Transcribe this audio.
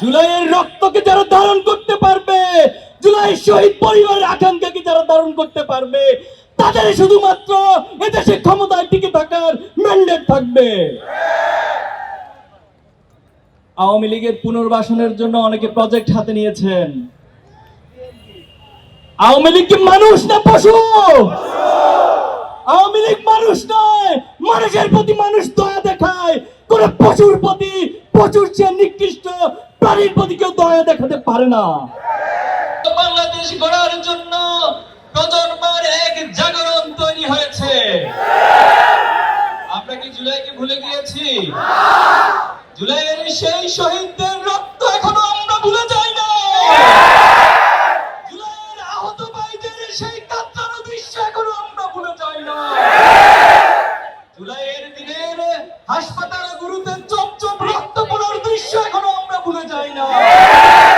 জুলাইয়ের রক্তকে যারা ধারণ করতে পারবে, জুলাই শহীদ পরিবারের আকাঙ্ক্ষাকে যারা ধারণ করতে পারবে তাদের শুধুমাত্র এদেশে ক্ষমতায় টিকে থাকার ম্যান্ডেট থাকবে। আওয়ামী লীগের পুনর্বাসনের জন্য অনেকে প্রজেক্ট হাতে নিয়েছেন। আওয়ামী লীগ কি মানুষ না পশু? আওয়ামী লীগ মানুষ নয়, মানুষের প্রতি মানুষ দয়া দেখায়। কোন পশুর প্রতি, পশুর চেয়ে নিকৃষ্ট নারীর প্রতি কেউ দয়া দেখাতে পারে না। বাংলাদেশ গড়ার জন্য প্রজন্মের এক জাগরণ তৈরি হয়েছে। আমরা কি জুলাইকে ভুলে গিয়েছি? জুলাইয়ের সেই শহীদদের রক্ত এখনও আমরা ভুলে যাই না। জুলাইয়ের আহত ভাইদের সেই দৃশ্য এখনও আমরা ভুলে যাই না। জুলাইয়ের দিনের হাসপাতাল Yeah!